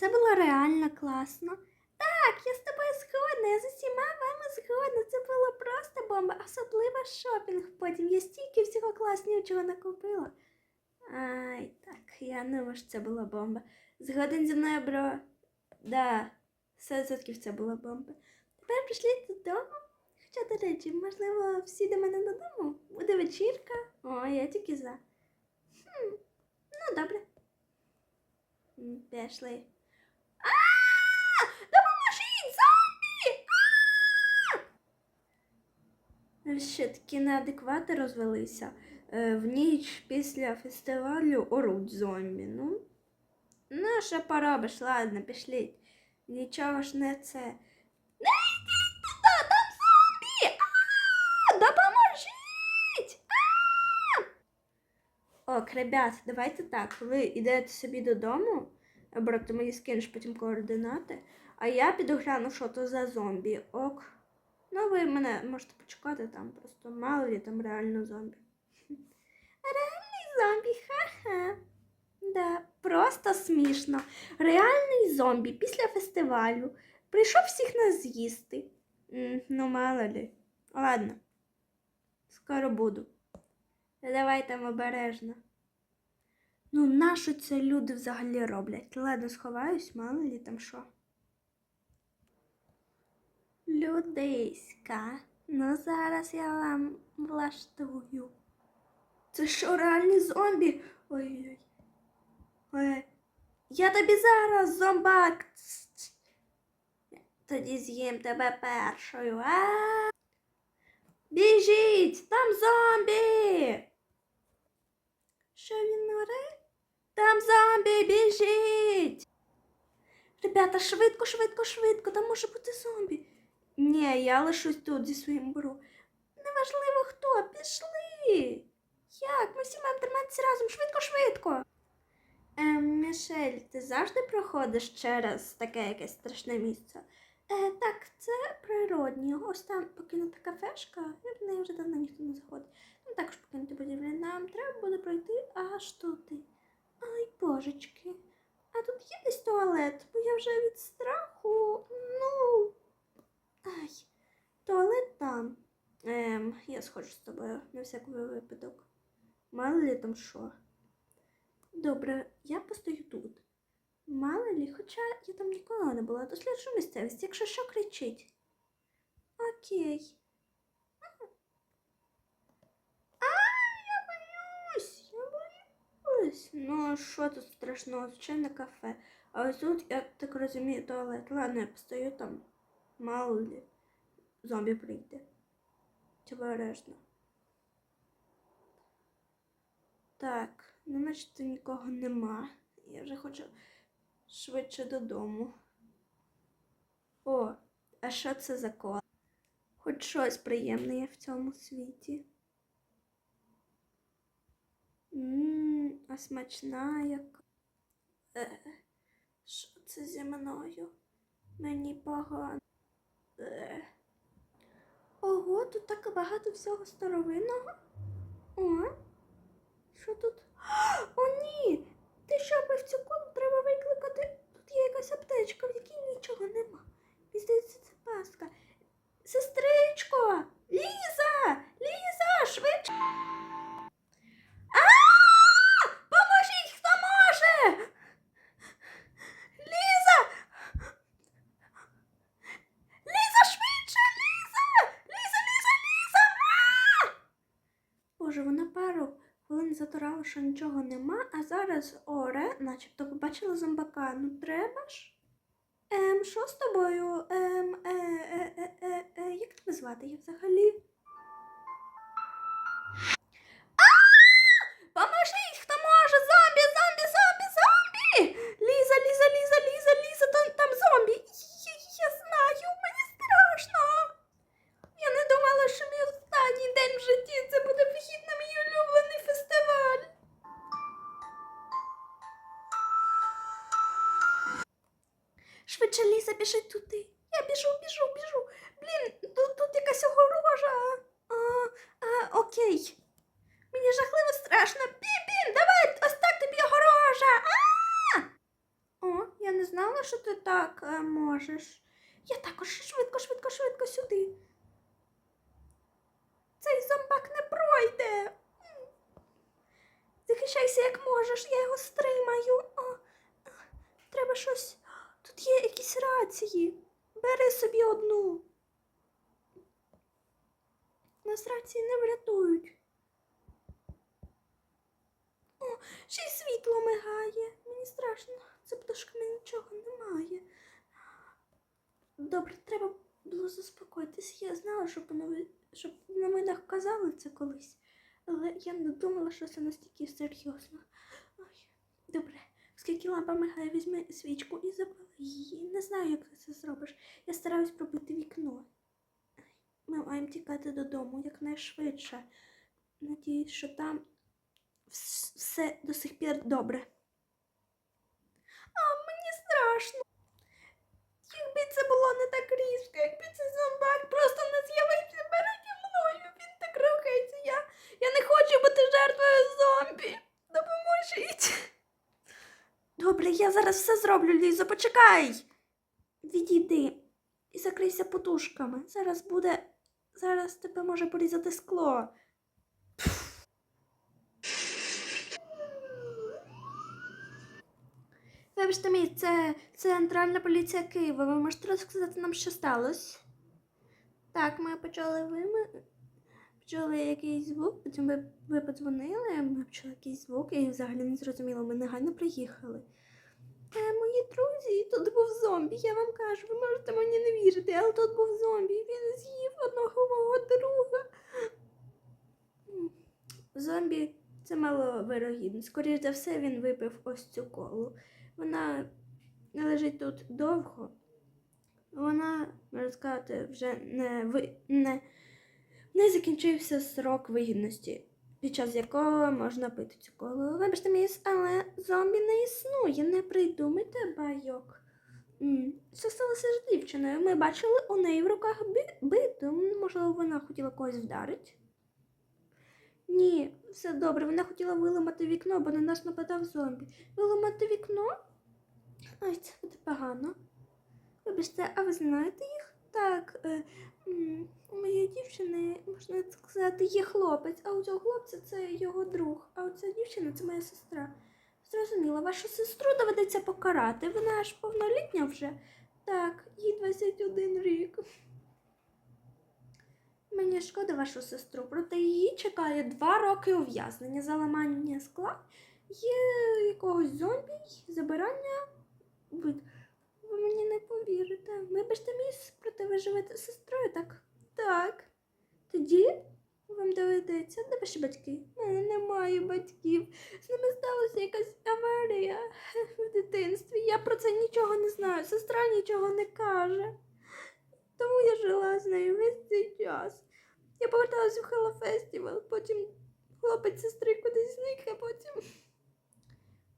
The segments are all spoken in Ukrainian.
Це було реально класно. Так, я з тобою згодна, я з усіма вами згодна. Це було просто бомба, особливо шопінг потім. Я стільки всього класного чого накупила. Ай, так, я не можу, це була бомба. Згоден зі мною, бро. Да, 100% це була бомба. Тепер прийшли додому. Хоча, до речі, можливо, всі до мене додому. Буде вечірка. О, я тільки за. Хм, ну, добре. Пішли. Ще такі неадеквати розвелися. Е, В ніч після фестивалю оруть зомбі. Ну, ну що поробиш, ладно, пішліть. Нічого ж не це. Не йдіть туди, там зомбі! Допоможіть! Ок, ребят, давайте так. Ви йдете собі додому, бро, ти мені скинеш потім координати, а я піду гляну, що то за зомбі. Ок. Ну, ви мене можете почекати там, просто мало ли там реально зомбі. Реальний зомбі, ха-ха. Да, просто смішно. Реальний зомбі після фестивалю прийшов всіх нас з'їсти. Ну, мало ли. Ладно. Скоро буду. Давай там обережно. Ну, нащо це люди взагалі роблять? Ладно, сховаюсь, мало ли там що. Людиська, ну зараз я вам влаштую. Це що, реальні зомбі? Ой-ой. Ой. Я тобі зараз, зомбак. Ц- ц. Тоді з'їм тебе першою. А? Біжіть, там зомбі. Що він оре? Там зомбі, біжіть. Ребята, швидко, швидко, швидко, там може бути зомбі. Ні, я лишусь тут зі своїм буру. Неважливо хто, пішли. Як? Ми всі маємо триматися разом, швидко, швидко. Ем, Мішель, ти завжди проходиш через таке якесь страшне місце? Е, так, це природні. Ось там покинута кафешка, і в неї вже давно ніхто не заходить. Там також покинути будівлі. Нам треба буде пройти аж туди. Ай, божечки. А тут є десь туалет, бо я вже від страху. Ну. Ай, туалет там. Ем, я схожу з тобою на всякий випадок. Мало ли там що. Добре, я постою тут. Мало лі, хоча я там ніколи не була, досліджу місцевість, якщо що кричить. Окей. А, я боюсь, я боюсь. Ну, що тут страшного? Звичайне кафе. А ось тут, я так розумію, туалет. Ладно, я постою там. Мало лі. Зомбі прийде. Обережно. Так, ну наче нікого нема. Я вже хочу швидше додому. О, а що це за код? Хоч щось приємне є в цьому світі. Ммм, а смачна яка. Е, що це зі мною? Мені погано. Е. Ого, тут так багато всього старовинного. О, що тут? О, ні! Ти що в цю колу треба викликати. Тут є якась аптечка, в якій нічого нема. Мені здається, це паска. Сестричко! Ліза! Що нічого нема, а зараз оре, начебто побачила зомбака. Ну треба ж? Ем, що з тобою? Ем, е, е, е, е, е, як тебе звати? Я взагалі? Поможіть, хто може! Зомбі, зомбі, зомбі, зомбі! Ліза, Ліза, Ліза, Біжить туди. Я біжу, біжу, біжу. Блін, тут, тут якась огорожа. А, а, окей. Мені жахливо страшно. Бібін, давай, ось так тобі огорожа. А! О, я не знала, що ти так е, можеш. Я також швидко, швидко, швидко сюди. Цей зомбак не пройде. Захищайся як можеш, я його стримаю. О, а, треба щось. Тут є якісь рації. Бери собі одну. Нас рації не врятують. О, ще й світло мигає. Мені страшно. За пташками нічого немає. Добре, треба було заспокоїтися. Я знала, що по нови... щоб в новинах казали це колись. Але я не думала, що це настільки серйозно. Ой, добре, оскільки лампа мигає, візьми свічку і запали її. Не знаю, як ти це зробиш. Я стараюсь пробити вікно. Ми маємо тікати додому якнайшвидше. Надіюсь, що там все до сих пір добре. А мені страшно. Якби це було не так різко, якби цей зомбак просто не з'явився переді мною, він так рухається. Я, я не хочу бути жертвою зомбі. Допоможіть. Добре, я зараз все зроблю, Лізо, почекай. Відійди і закрийся подушками. Зараз буде. Зараз тебе може порізати скло. Вибачте мій, це центральна поліція Києва. Ви можете розказати нам, що сталося? Так, ми почали вими... почули якийсь звук, потім ви, ви подзвонили, ми почули якийсь звук, і взагалі не зрозуміло, ми негайно приїхали. Е, мої друзі, тут був зомбі, я вам кажу, ви можете мені не вірити, але тут був зомбі, він з'їв одного мого друга. Зомбі це маловирогідно. Скоріше за все, він випив ось цю колу. Вона не лежить тут довго. Вона, можна сказати, вже не, ви... не... не закінчився срок вигідності, під час якого можна пити цю колу. Вибачте, міс, але зомбі не існує, не придумайте байок. Це сталося з дівчиною. Ми бачили у неї в руках би- биту. Можливо, вона хотіла когось вдарити. Ні, все добре. Вона хотіла виламати вікно, бо на нас нападав зомбі. Виламати вікно? Ой, це буде погано. Вибачте, а ви знаєте їх? Так, е, у моєї дівчини, можна так сказати, є хлопець, а у цього хлопця це його друг, а оця дівчина це моя сестра. Зрозуміла, вашу сестру доведеться покарати. Вона ж повнолітня вже. Так, їй 21 рік. Мені шкода вашу сестру, проте її чекає два роки ув'язнення за ламання скла, є якогось зомбі, забирання мені не повірите. Вибачте, міс, проте ви живете з сестрою, так? Так. Тоді вам доведеться. Де ваші батьки? У мене немає батьків. З ними сталася якась аварія в дитинстві. Я про це нічого не знаю. Сестра нічого не каже. Тому я жила з нею весь цей час. Я у Hello Festival, потім хлопець сестри кудись зник, а потім.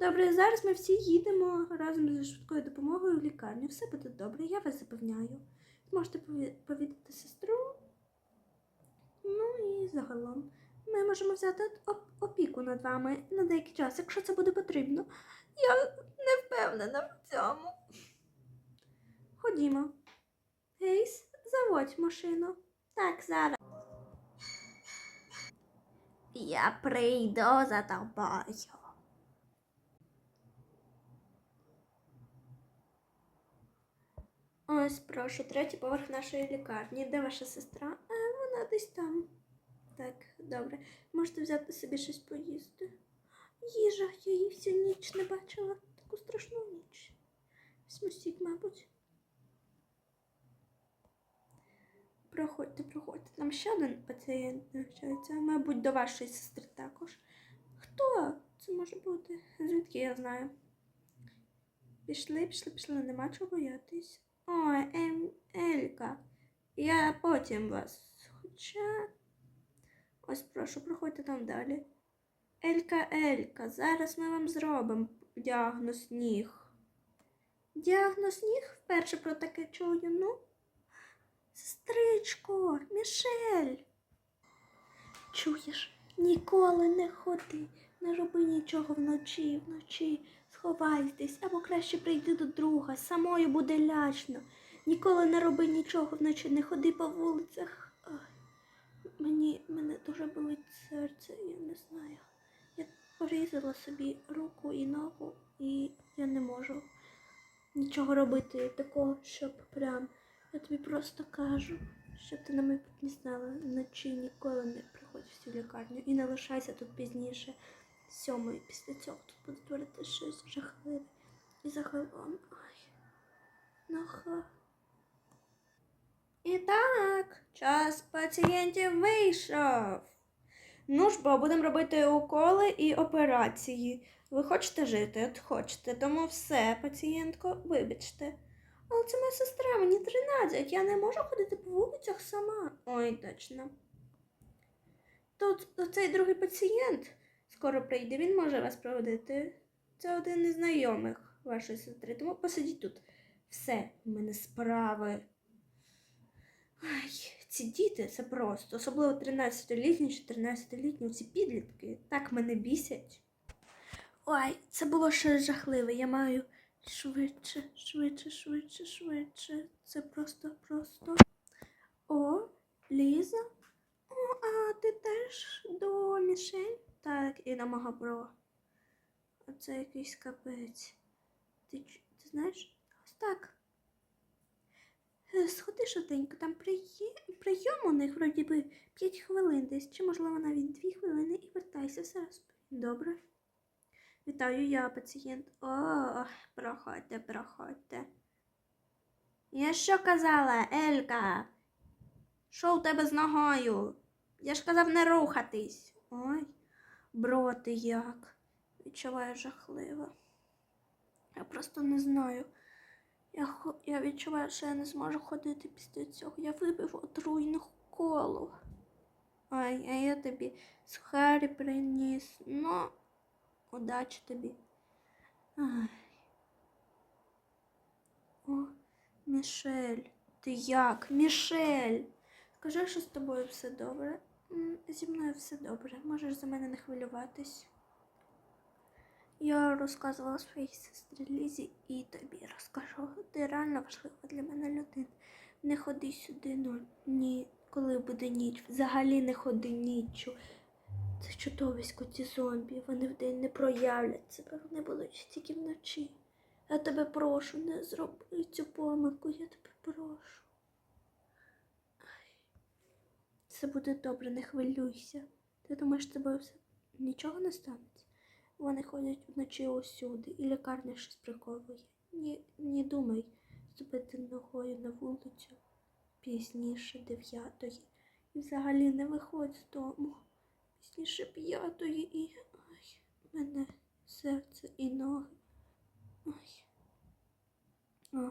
Добре, зараз ми всі їдемо разом зі швидкою допомогою в лікарню. Все буде добре, я вас запевняю. Можете повідати сестру. Ну і загалом. Ми можемо взяти оп- опіку над вами на деякий час, якщо це буде потрібно. Я не впевнена в цьому. Ходімо. Гейс, заводь машину. Так, зараз. Я прийду за тобою. Ось, прошу, третій поверх нашої лікарні. Де ваша сестра? А, вона десь там. Так, добре. Можете взяти собі щось поїсти. Їжа, я її всю ніч не бачила. Таку страшну ніч. Смусіть, мабуть. Проходьте, проходьте. Там ще один пацієнт навчається, мабуть, до вашої сестри також. Хто це може бути? Звідки я знаю? Пішли, пішли, пішли, нема чого боятись. Ой, ем, Елька. Я потім вас. Хоча. Ось прошу, проходьте там далі. Елька, Елька, зараз ми вам зробимо діагноз ніг. Діагноз ніг? Вперше про таке чую, ну. Сестричко, Мішель. Чуєш, ніколи не ходи, не роби нічого вночі, вночі. Сховай сховайтесь, або краще прийди до друга, самою буде лячно. Ніколи не роби нічого вночі, не ходи по вулицях. Мені мене дуже болить серце, я не знаю. Я порізала собі руку і ногу, і я не можу нічого робити такого, щоб прям. Я тобі просто кажу, щоб ти на майбутнє знала, вночі ніколи не приходь в цю лікарню і не лишайся тут пізніше. Сьомої після цього тут буде творити щось жахливе. І загалом. Ой. Нога. І так, час пацієнтів вийшов. Ну ж бо будемо робити уколи і операції. Ви хочете жити? От хочете. Тому все, пацієнтко, вибачте. Але це моя сестра, мені 13, я не можу ходити по вулицях сама. Ой, точно. Тут цей другий пацієнт скоро прийде, він може вас проводити. Це один із знайомих вашої сестри, тому посидіть тут. Все, в мене справи. Ай, ці діти це просто, особливо 13-літні, 14-літні, ці підлітки так мене бісять. Ой, це було щось жахливе. Я маю швидше, швидше, швидше, швидше. Це просто, просто. О, Ліза. О, а ти теж до Мішель? Так, і на Магабро. А це якийсь капець. Ти, ти знаєш? Ось так. Е, Сходи швиденько, там прийом у них вроді би 5 хвилин десь, чи можливо навіть 2 хвилини і вертайся все розповім. Добре. Вітаю, я пацієнт. О, проходьте, проходьте. Я що казала, Елька? Що у тебе з ногою? Я ж казав не рухатись. Ой, бро, ти як? Відчуваю жахливо. Я просто не знаю. Я, я відчуваю, що я не зможу ходити після цього. Я випив отруйну колу. Ой, а я тобі сухарі приніс. Ну, удачі тобі. Ай. О, Мішель, ти як? Мішель! Скажи, що з тобою все добре. Зі мною все добре. Можеш за мене не хвилюватись. Я розказувала своїй сестрі Лізі і тобі розкажу. Ти реально важлива для мене людина. Не ходи сюди, ну ні, коли буде ніч. Взагалі не ходи ніччю. Це чудовисько, ці зомбі. Вони вдень не проявлять себе, вони будуть тільки вночі. Я тебе прошу, не зроби цю помилку, я тебе прошу. Ай. Все буде добре, не хвилюйся. Ти думаєш, з все нічого не станеться? Вони ходять вночі усюди, і лікарня щось приковує. Ні, не думай ступити ногою на вулицю пізніше дев'ятої. І взагалі не виходь з дому пізніше п'ятої і. Ой, мене серце і ноги. Ой. О,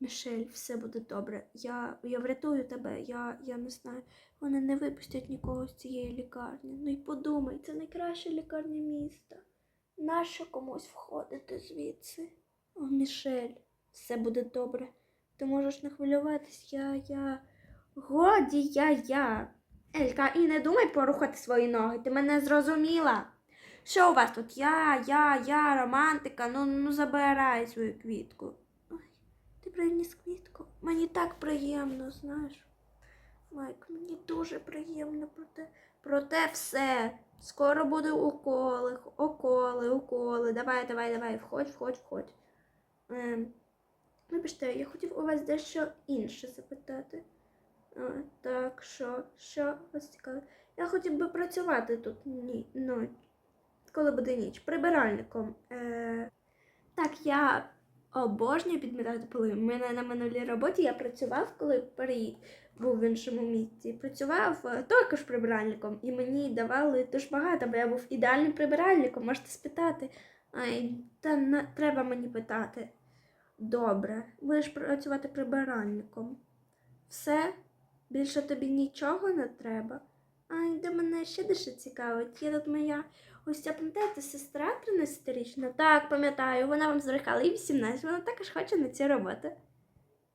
Мішель, все буде добре. Я, я врятую тебе, я, я не знаю. Вони не випустять нікого з цієї лікарні. Ну і подумай, це найкраща лікарня міста. Нащо комусь входити звідси? О, Мішель, все буде добре. Ти можеш не хвилюватись, я, я. Годі, я, я. Елька, і не думай порухати свої ноги, ти мене зрозуміла. Що у вас тут? Я, я, я, романтика, ну, ну забирай свою квітку. Ти приніс квітку? Мені так приємно, знаєш. Майк, мені дуже приємно проте. Проте все. Скоро буде уколи, уколи, уколи. Давай, давай, давай, входь, входь, входь. Ем, вибачте, я хотів у вас дещо інше запитати. А, так, що, що вас цікавить? Я хотів би працювати тут ні, ну, коли буде ніч, прибиральником. Е, так, я обожнюю підмітати поли. У мене на минулій роботі я працював, коли переїзд був в іншому місці. Працював е, також прибиральником, і мені давали дуже багато, бо я був ідеальним прибиральником, можете спитати. Ай, та не треба мені питати. Добре, будеш працювати прибиральником. Все, більше тобі нічого не треба. Ай, де мене ще дещо цікавить. Є тут моя ось ця пам'ятаєте, сестра 13-річна. Так, пам'ятаю, вона вам зрехала і 18, вона також хоче на ці роботи.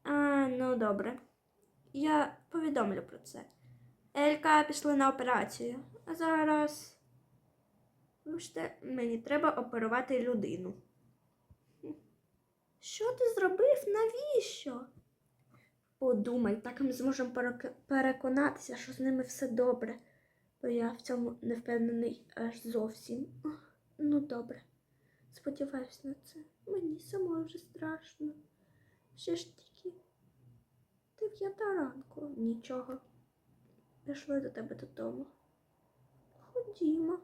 А, ну добре. Я повідомлю про це. Елька пішли на операцію. А зараз. Вибачте, мені треба оперувати людину. Що ти зробив? Навіщо? Подумай, так ми зможемо переконатися, що з ними все добре. Я в цьому не впевнений аж зовсім. Ну, добре. Сподіваюсь на це. Мені самої вже страшно. Ще ж тільки дев'ята ранку. Нічого. Пішли до тебе додому. Ходімо.